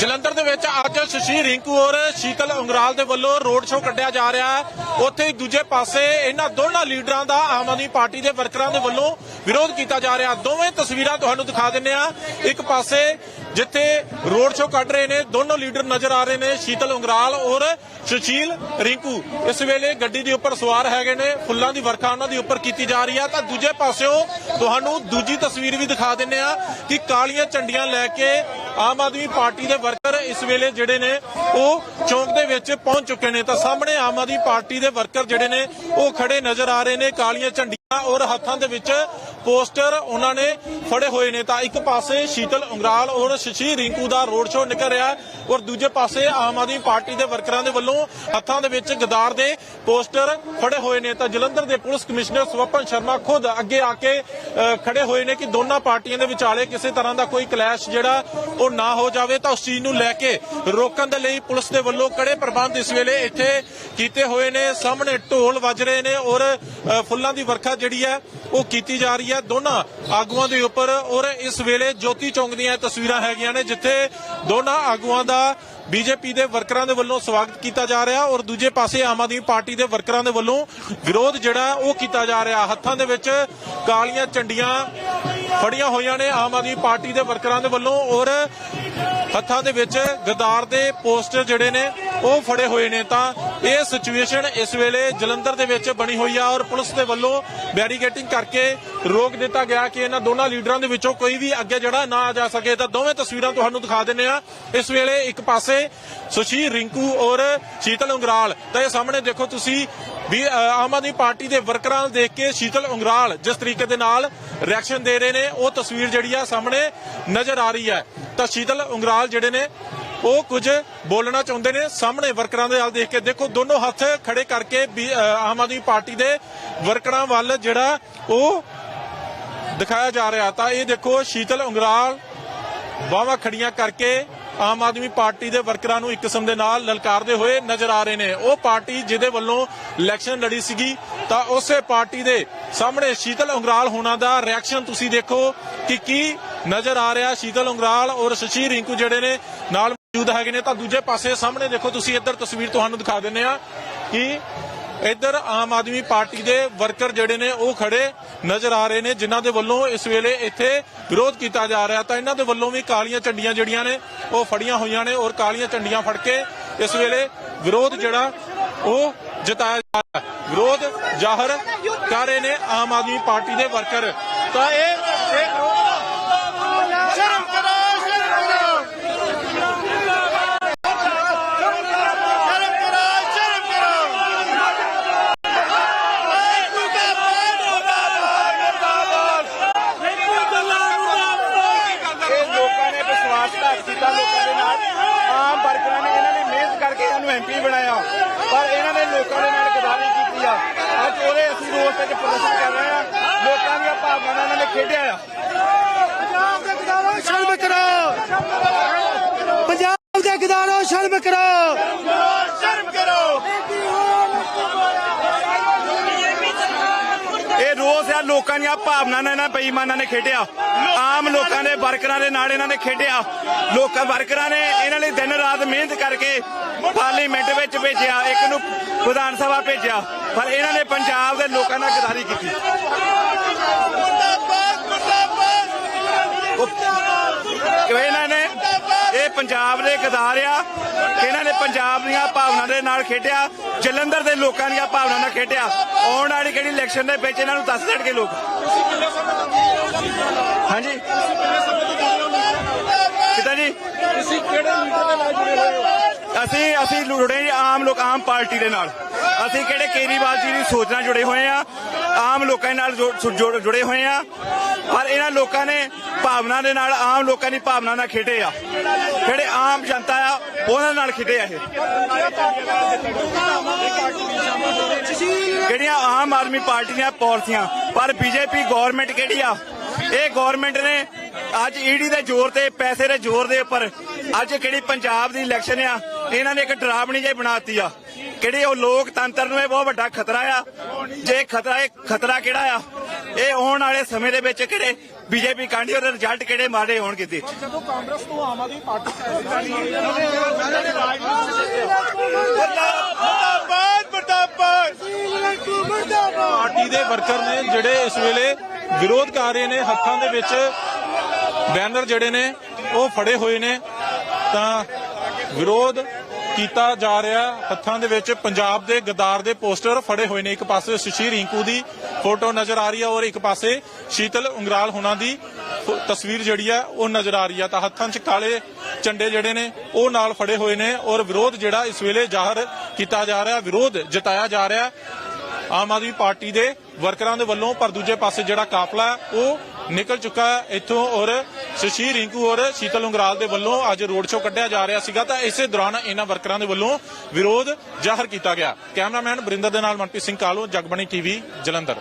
ਜਲੰਧਰ ਦੇ ਵਿੱਚ ਅੱਜ ਸ਼ਸ਼ੀ ਰਿੰਕੂ ਔਰ ਸ਼ੀਤਲ ਅੰਗਰਾਲ ਦੇ ਵੱਲੋਂ ਰੋਡ ਸ਼ੋਅ ਕੱਢਿਆ ਜਾ ਰਿਹਾ ਹੈ। ਉੱਥੇ ਹੀ ਦੂਜੇ ਪਾਸੇ ਇਹਨਾਂ ਦੋਨਾਂ ਲੀਡਰਾਂ ਦਾ ਆਮ ਆਦਮੀ ਪਾਰਟੀ ਦੇ ਵਰਕਰਾਂ ਦੇ ਵੱਲੋਂ ਵਿਰੋਧ ਕੀਤਾ ਜਾ ਰਿਹਾ। ਦੋਵੇਂ ਤਸਵੀਰਾਂ ਤੁਹਾਨੂੰ ਦਿਖਾ ਦਿੰਨੇ ਆ ਇੱਕ ਪਾਸੇ ਜਿੱਥੇ ਰੋਡ ਸ਼ੋਅ ਕੱਢ ਰਹੇ ਨੇ, ਦੋਨੋਂ ਲੀਡਰ ਨਜ਼ਰ ਆ ਰਹੇ ਨੇ, ਸ਼ੀਤਲ ਉਂਗਰਾਲ ਔਰ ਸੁਸ਼ੀਲ ਰਿੰਕੂ। ਇਸ ਵੇਲੇ ਗੱਡੀ ਦੇ ਉੱਪਰ ਸਵਾਰ ਹੈਗੇ ਨੇ, ਫੁੱਲਾਂ ਦੀ ਵਰਖਾ ਉਹਨਾਂ ਦੇ ਉੱਪਰ ਕੀਤੀ ਜਾ ਰਹੀ ਆ। ਤਾਂ ਦੂਜੇ ਪਾਸਿਓਂ ਤੁਹਾਨੂੰ ਦੂਜੀ ਤਸਵੀਰ ਵੀ ਦਿਖਾ ਦਿੰਨੇ ਆ ਕਿ ਕਾਲੀਆਂ ਝੰਡੀਆਂ ਲੈ ਕੇ ਆਮ ਆਦਮੀ ਪਾਰਟੀ ਦੇ ਵਰਕਰ ਇਸ ਵੇਲੇ ਜਿਹੜੇ ਨੇ, ਉਹ ਚੌਂਕ ਦੇ ਵਿੱਚ ਪਹੁੰਚ ਚੁੱਕੇ ਨੇ। ਤਾਂ ਸਾਹਮਣੇ ਆਮ ਆਦਮੀ ਪਾਰਟੀ ਦੇ ਵਰਕਰ ਜਿਹੜੇ ਨੇ, ਉਹ ਖੜੇ ਨਜ਼ਰ ਆ ਰਹੇ ਨੇ ਕਾਲੀਆਂ ਝੰਡੀਆਂ ਔਰ ਹੱਥਾਂ ਦੇ ਵਿੱਚ ਪੋਸਟਰ ਉਹਨਾਂ ਨੇ ਫੜੇ ਹੋਏ ਨੇ ਤਾਂ ਇੱਕ ਪਾਸੇ ਸ਼ੀਤਲ ਉਂਗਰਾਲ ਔਰ ਸ਼ਸ਼ੀ ਰਿੰਕੂ ਦਾ ਰੋਡ ਸ਼ੋਅ ਨਿਕਲ ਰਿਹਾ ਔਰ ਦੂਜੇ ਪਾਸੇ ਆਮ ਆਦਮੀ ਪਾਰਟੀ ਦੇ ਵਰਕਰਾਂ ਦੇ ਵੱਲੋਂ ਹੱਥਾਂ ਦੇ ਵਿੱਚ ਗਦਾਰ ਦੇ ਪੋਸਟਰ ਫੜੇ ਹੋਏ ਨੇ। ਤਾਂ ਜਲੰਧਰ ਦੇ ਪੁਲਿਸ ਕਮਿਸ਼ਨਰ ਸਵਪਨ ਸ਼ਰਮਾ ਖੁਦ ਅੱਗੇ ਆ ਕੇ ਖੜੇ ਹੋਏ ਨੇ ਕਿ ਦੋਨਾਂ ਪਾਰਟੀਆਂ ਦੇ ਵਿਚਾਲੇ ਕਿਸੇ ਤਰ੍ਹਾਂ ਦਾ ਕੋਈ ਕਲੈਸ਼ ਜਿਹੜਾ ਉਹ ਨਾ ਹੋ ਜਾਵੇ ਤਾਂ ਉਸ ਚੀਜ਼ ਨੂੰ ਲੈ ਕੇ ਰੋਕਣ ਦੇ ਲਈ ਪੁਲਿਸ ਦੇ ਵੱਲੋਂ ਕੜੇ ਪ੍ਰਬੰਧ ਇਸ ਵੇਲੇ ਇੱਥੇ ਕੀਤੇ ਹੋਏ ਨੇ। ਸਾਹਮਣੇ ਢੋਲ ਵੱਜ ਰਹੇ ਨੇ ਔਰ ਫੁੱਲਾਂ ਦੀ ਵਰਖਾ ਜਿਹੜੀ ਹੈ ਉਹ ਕੀਤੀ ਜਾ ਰਹੀ ਹੈ। ਦੋਨਾਂ ਆਗੂਆਂ ਦੇ ਉੱਪਰ ਔਰ ਇਸ ਵੇਲੇ ਜੋਤੀ ਚੌਂਕ ਦੀਆਂ ਤਸਵੀਰਾਂ ਹੈਗੀਆਂ ਨੇ, ਜਿੱਥੇ ਦੋਨਾਂ ਆਗੂਆਂ ਦਾ ਬੀਜੇਪੀ ਦੇ ਵਰਕਰਾਂ ਦੇ ਵੱਲੋਂ ਸਵਾਗਤ ਕੀਤਾ ਜਾ ਰਿਹਾ ਔਰ ਦੂਜੇ ਪਾਸੇ ਆਮ ਆਦਮੀ ਪਾਰਟੀ ਦੇ ਵਰਕਰਾਂ ਦੇ ਵੱਲੋਂ ਵਿਰੋਧ ਜਿਹੜਾ ਉਹ ਕੀਤਾ ਜਾ ਰਿਹਾ। ਹੱਥਾਂ ਦੇ ਵਿੱਚ ਕਾਲੀਆਂ ਝੰਡੀਆਂ ਫੜੀਆਂ ਹੋਈਆਂ ਨੇ ਆਮ ਆਦਮੀ ਪਾਰਟੀ ਦੇ ਵਰਕਰਾਂ ਦੇ ਵੱਲੋਂ ਔਰ ਹੱਥਾਂ ਦੇ ਵਿੱਚ ਗਦਾਰ ਦੇ ਪੋਸਟਰ ਜਿਹੜੇ ਨੇ ਉਹ ਫੜੇ ਹੋਏ ਨੇ। ਤਾਂ ਇਹ ਸਿਚੁਏਸ਼ਨ ਇਸ ਵੇਲੇ ਜਲੰਧਰ ਦੇ ਵਿੱਚ ਬਣੀ ਹੋਈ ਆ ਔਰ ਪੁਲਿਸ ਦੇ ਵੱਲੋਂ ਬੈਰੀਗੇਟਿੰਗ ਕਰਕੇ ਰੋਕ ਦਿੱਤਾ ਗਿਆ ਕਿ ਇਹਨਾਂ ਦੋਨਾਂ ਲੀਡਰਾਂ ਦੇ ਵਿੱਚੋਂ ਕੋਈ ਵੀ ਅੱਗੇ ਜਿਹੜਾ ਨਾ ਆ ਜਾ ਸਕੇ। ਤਾਂ ਦੋਵੇਂ ਤਸਵੀਰਾਂ ਤੁਹਾਨੂੰ ਦਿਖਾ ਦਿੰਨੇ ਆ ਇਸ ਵੇਲੇ ਇੱਕ ਪਾਸੇ ਸੁਸ਼ੀ ਰਿੰਕੂ ਔਰ ਸ਼ੀਤਲ ਉਂਗਰਾਲ। ਤਾਂ ਇਹ ਸਾਹਮਣੇ ਦੇਖੋ ਤੁਸੀਂ ਵੀ ਆਮ ਆਦਮੀ ਪਾਰਟੀ ਦੇ ਵਰਕਰਾਂ ਨੂੰ ਦੇਖ ਕੇ ਸ਼ੀਤਲ ਉਂਗਰਾਲ ਜਿਸ ਤਰੀਕੇ ਦੇ ਨਾਲ ਰਿਐਕਸ਼ਨ ਦੇ ਰਹੇ ਨੇ, ਉਹ ਤਸਵੀਰ ਜਿਹੜੀ ਆ ਸਾਹਮਣੇ ਨਜ਼ਰ ਆ ਰਹੀ ਹੈ। ਤਾਂ ਸ਼ੀਤਲ ਉਂਗਰਾਲ ਜਿਹੜੇ ਨੇ ਉਹ ਕੁਝ ਬੋਲਣਾ ਚਾਹੁੰਦੇ ਨੇ। ਸਾਹਮਣੇ ਵਰਕਰਾਂ ਦੇ ਨਾਲ ਦੇਖ ਕੇ ਦੇਖੋ, ਦੋਨੋਂ ਹੱਥ ਖੜੇ ਕਰਕੇ ਆਮ ਆਦਮੀ ਪਾਰਟੀ ਦੇ ਵਰਕਰਾਂ ਵੱਲ ਜਿਹੜਾ ਉਹ ਦਿਖਾਇਆ ਜਾ ਰਿਹਾ। ਤਾਂ ਇਹ ਦੇਖੋ, ਸ਼ੀਤਲ ਉਂਗਰਾਲ ਬਾਹਾਂ ਖੜੀਆਂ ਕਰਕੇ ਆਮ ਆਦਮੀ ਪਾਰਟੀ ਦੇ ਵਰਕਰਾਂ ਨੂੰ ਇੱਕ ਕਿਸਮ ਦੇ ਨਾਲ ਲਲਕਾਰਦੇ ਹੋਏ ਨਜ਼ਰ ਆ ਰਹੇ ਨੇ। ਉਹ ਪਾਰਟੀ ਜਿਹਦੇ ਵੱਲੋਂ ਇਲੈਕਸ਼ਨ ਲੜੀ ਸੀਗੀ, ਤਾਂ ਉਸੇ ਪਾਰਟੀ ਦੇ ਸਾਹਮਣੇ ਸ਼ੀਤਲ ਉਂਗਰਾਲ ਹੋਣਾ ਦਾ ਰਿਐਕਸ਼ਨ ਤੁਸੀਂ ਦੇਖੋ ਕਿ ਕੀ ਨਜ਼ਰ ਆ ਰਿਹਾ। ਸ਼ੀਤਲ ਉਂਗਰਾਲ ਔਰ ਸ਼ਸ਼ੀ ਰਿੰਕੂ ਜਿਹੜੇ ਨੇ ਨਾਲ ਮੌਜੂਦ ਹੈਗੇ ਨੇ ਤਾਂ ਦੂਜੇ ਪਾਸੇ ਸਾਹਮਣੇ ਦੇਖੋ ਤੁਸੀਂ ਇੱਧਰ ਤਸਵੀਰ ਤੁਹਾਨੂੰ ਦਿਖਾ ਦਿੰਨੇ ਆ ਕਿ ਇੱਧਰ ਆਮ ਆਦਮੀ ਪਾਰਟੀ ਦੇ ਵਰਕਰ ਜਿਹੜੇ ਨੇ ਉਹ ਖੜੇ ਨਜ਼ਰ ਆ ਰਹੇ ਨੇ, ਜਿਨ੍ਹਾਂ ਦੇ ਵੱਲੋਂ ਇਸ ਵੇਲੇ ਇੱਥੇ ਵਿਰੋਧ ਕੀਤਾ ਜਾ ਰਿਹਾ ਤਾਂ ਇਹਨਾਂ ਦੇ ਵੱਲੋਂ ਵੀ ਕਾਲੀਆਂ ਝੰਡੀਆਂ ਜਿਹੜੀਆਂ ਨੇ ਉਹ ਫੜੀਆਂ ਹੋਈਆਂ ਨੇ ਔਰ ਕਾਲੀਆਂ ਝੰਡੀਆਂ ਫੜ ਕੇ ਇਸ ਵੇਲੇ ਵਿਰੋਧ ਜਿਹੜਾ ਉਹ ਜਤਾਇਆ ਜਾ ਰਿਹਾ। ਵਿਰੋਧ ਜ਼ਾਹਰ ਕਰ ਰਹੇ ਨੇ ਆਮ ਆਦਮੀ ਪਾਰਟੀ ਦੇ ਵਰਕਰ। ਤਾਂ ਇਹ ਇਹ ਸ਼ਰਮ ਕਰੋ ਸ਼ਰਮ ਕਰੋ ਸ਼ਰਮ ਕਰੋ ਸ਼ਰਮ ਕਰੋ ਮੁਰਦਾਬਾਦ ਮੁਰਦਾਬਾਦ ਇਹ ਲੋਕਾਂ ਨੇ ਵਿਸ਼ਵਾਸਘਾਤ ਕੀਤਾ ਲੋਕਾਂ ਦੇ ਨਾਲ ਆਮ ਵਰਕਰਾਂ ਨੇ ਇਹਨਾਂ ਨੇ ਮਿਹਨਤ ਕਰਕੇ ਇਹਨੂੰ ਐਮਪੀ ਬਣਾਇਆ ਪਰ ਇਹਨਾਂ ਨੇ ਲੋਕਾਂ ਦੇ ਨਾਲ ਗਦਾਰੀ ਕੀਤੀ ਆ। ਅੱਜ ਉਹਦੇ ਅਸੀਂ ਰੋਸ ਵਿੱਚ ਪ੍ਰਦਰਸ਼ਨ ਕਰ ਰਹੇ ਆ। ਲੋਕਾਂ ਦੀਆਂ ਭਾਵਨਾਵਾਂ ਨਾਲ ਨੇ ਖੇਡਿਆ ਆ। ਪੰਜਾਬ ਦੇ ਕਿਸਾਨੋ ਸ਼ਰਮ ਕਰੋ। ਪੰਜਾਬ ਦੇ ਗਦਾਰੋ ਸ਼ਰਮ ਕਰੋ ਸ਼ਰਮ ਕਰੋ ਇਹ ਲੋਕਾਂ ਦੀਆਂ ਭਾਵਨਾਵਾਂ ਨਾਲ ਇਹਨਾਂ ਬੇਈਮਾਨਾਂ ਨੇ ਖੇਡਿਆ। ਆਮ ਲੋਕਾਂ ਦੇ ਵਰਕਰਾਂ ਦੇ ਨਾਲ ਇਹਨਾਂ ਨੇ ਖੇਡਿਆ। ਲੋਕਾਂ ਵਰਕਰਾਂ ਨੇ ਇਹਨਾਂ ਲਈ ਦਿਨ ਰਾਤ ਮਿਹਨਤ ਕਰਕੇ ਪਾਰਲੀਮੈਂਟ ਵਿੱਚ ਭੇਜਿਆ, ਇੱਕ ਨੂੰ ਵਿਧਾਨ ਸਭਾ ਭੇਜਿਆ। ਪਰ ਇਹਨਾਂ ਨੇ ਪੰਜਾਬ ਦੇ ਲੋਕਾਂ ਨਾਲ ਗਦਾਰੀ ਕੀਤੀ। ਇਹਨਾਂ ਨੇ ਇਹ ਪੰਜਾਬ ਦੇ ਗਦਾਰ ਆ ਇਹਨਾਂ ਨੇ ਪੰਜਾਬ ਦੀਆਂ ਭਾਵਨਾ ਦੇ ਨਾਲ ਖੇਡਿਆ, ਜਲੰਧਰ ਦੇ ਲੋਕਾਂ ਦੀਆਂ ਭਾਵਨਾ ਨਾਲ ਖੇਡਿਆ। ਆਉਣ ਵਾਲੀ ਕਿਹੜੀ ਇਲੈਕਸ਼ਨ ਦੇ ਵਿੱਚ ਇਹਨਾਂ ਨੂੰ ਦੱਸ ਦੇਣਗੇ ਲੋਕ। ਹਾਂਜੀ ਕਿਦਾਂ ਜੀ ਤੁਸੀਂ ਕਿਹੜੇ ਲੀਡਰ ਦੇ ਨਾਲ ਜੁੜੇ ਹੋਏ ਹੋ ਅਸੀਂ ਅਸੀਂ ਜੁੜੇ ਆਮ ਲੋਕ, ਆਮ ਪਾਰਟੀ ਦੇ ਨਾਲ। ਅਸੀਂ ਕਿਹੜੇ ਕੇਜਰੀਵਾਲ ਜੀ ਦੀ ਸੋਚ ਨਾਲ ਜੁੜੇ ਹੋਏ ਆ? ਆਮ ਲੋਕਾਂ ਨਾਲ ਜੁੜੇ ਹੋਏ ਆ। ਪਰ ਇਹਨਾਂ ਲੋਕਾਂ ਨੇ ਭਾਵਨਾ ਦੇ ਨਾਲ, ਆਮ ਲੋਕਾਂ ਦੀ ਭਾਵਨਾ ਨਾਲ ਖੇਡੇ ਆ। ਜਿਹੜੇ ਆਮ ਜਨਤਾ ਆ, ਉਹਨਾਂ ਨਾਲ ਖੇਡੇ ਆ ਇਹ। ਜਿਹੜੀਆਂ ਆਮ ਆਦਮੀ ਪਾਰਟੀ ਦੀਆਂ ਪਾਲਿਸੀਆਂ, ਪਰ ਬੀਜੇਪੀ ਗਵਰਨਮੈਂਟ ਕਿਹੜੀ ਆ? ਇਹ ਗਵਰਨਮੈਂਟ ਨੇ ਅੱਜ ਈਡੀ ਦੇ ਜ਼ੋਰ ਤੇ, ਪੈਸੇ ਦੇ ਜ਼ੋਰ ਦੇ ਉੱਪਰ ਅੱਜ ਕਿਹੜੀ ਪੰਜਾਬ ਦੀ ਇਲੈਕਸ਼ਨ ਆ? ਇਹਨਾਂ ਨੇ ਇੱਕ ਡਰਾਵਣੀ ਜਿਹੀ ਬਣਾਤੀ ਆ ਕਿਹੜੀ ਉਹ ਲੋਕਤੰਤਰ ਨੂੰ ਇਹ ਬਹੁਤ ਵੱਡਾ ਖਤਰਾ ਆ। ਜੇ ਖਤਰਾ ਇਹ ਖਤਰਾ ਕਿਹੜਾ ਆ? ਇਹ ਆਉਣ ਵਾਲੇ ਸਮੇਂ ਦੇ ਵਿੱਚ ਕਿਹੜੇ ਬੀਜੇਪੀ ਕਾਂਡੀ ਉਹਦੇ ਰਿਜ਼ਲਟ ਕਿਹੜੇ ਮਾਰੇ ਹੋਣਗੇ ਤੇ ਜਦੋਂ ਕਾਂਗਰਸ ਤੋਂ ਆਮ ਆਦਮੀ ਪਾਰਟੀ ਮੁਰਦਾਬਾਦ ਮੁਰਦਾਬਾਦ ਮੁਰਦਾਬਾਦ। ਪਾਰਟੀ ਦੇ ਵਰਕਰ ਨੇ ਜਿਹੜੇ ਇਸ ਵੇਲੇ ਵਿਰੋਧ ਕਰ ਰਹੇ ਨੇ ਹੱਥਾਂ ਦੇ ਵਿੱਚ ਬੈਨਰ ਜਿਹੜੇ ਨੇ ਉਹ ਫੜੇ ਹੋਏ ਨੇ। ਤਾਂ ਵਿਰੋਧ ਕੀਤਾ ਜਾ ਰਿਹਾ ਹੱਥਾਂ ਦੇ ਵਿੱਚ ਪੰਜਾਬ ਦੇ ਗਦਾਰ ਦੇ ਪੋਸਟਰ ਫੜੇ ਹੋਏ ਨੇ। ਇੱਕ ਪਾਸੇ ਸੁਸ਼ੀ ਰਿੰਕੂ ਦੀ ਫੋਟੋ ਨਜ਼ਰ ਆ ਰਹੀ ਹੈ ਔਰ ਇੱਕ ਪਾਸੇ ਸ਼ੀਤਲ ਉਂਗਰਾਲ ਹੋਣਾ ਦੀ ਤਸਵੀਰ ਜਿਹੜੀ ਹੈ, ਉਹ ਨਜ਼ਰ ਆ ਰਹੀ ਹੈ। ਤਾਂ ਹੱਥਾਂ 'ਚ ਕਾਲੇ ਝੰਡੇ ਜਿਹੜੇ ਨੇ, ਉਹ ਨਾਲ ਫੜੇ ਹੋਏ ਨੇ ਔਰ ਵਿਰੋਧ ਜਿਹੜਾ ਇਸ ਵੇਲੇ ਜ਼ਾਹਰ ਕੀਤਾ ਜਾ ਰਿਹਾ, ਵਿਰੋਧ ਜਤਾਇਆ ਜਾ ਰਿਹਾ ਆਮ ਆਦਮੀ ਪਾਰਟੀ ਦੇ ਵਰਕਰਾਂ ਦੇ ਵੱਲੋਂ, ਪਰ ਦੂਜੇ ਪਾਸੇ ਜਿਹੜਾ ਕਾਫਲਾ ਉਹ ਨਿਕਲ ਚੁੱਕਾ ਇੱਥੋਂ ਔਰ ਸ਼ਸ਼ੀ ਰਿੰਕੂ ਔਰ ਸ਼ੀਤਲ ਉਂਗਰਾਲ ਦੇ ਵੱਲੋਂ ਅੱਜ ਰੋਡ ਸ਼ੋਅ ਕੱਢਿਆ ਜਾ ਰਿਹਾ ਸੀਗਾ ਤਾਂ ਇਸੇ ਦੌਰਾਨ ਇਹਨਾਂ ਵਰਕਰਾਂ ਦੇ ਵੱਲੋਂ ਵਿਰੋਧ ਜ਼ਾਹਰ ਕੀਤਾ ਗਿਆ। ਕੈਮਰਾਮੈਨ ਬਰਿੰਦਰ ਦੇ ਨਾਲ ਮਨਪ੍ਰੀਤ ਸਿੰਘ ਕਾਲੋ, ਜਗਬਣੀ ਟੀਵੀ, ਜਲੰਧਰ।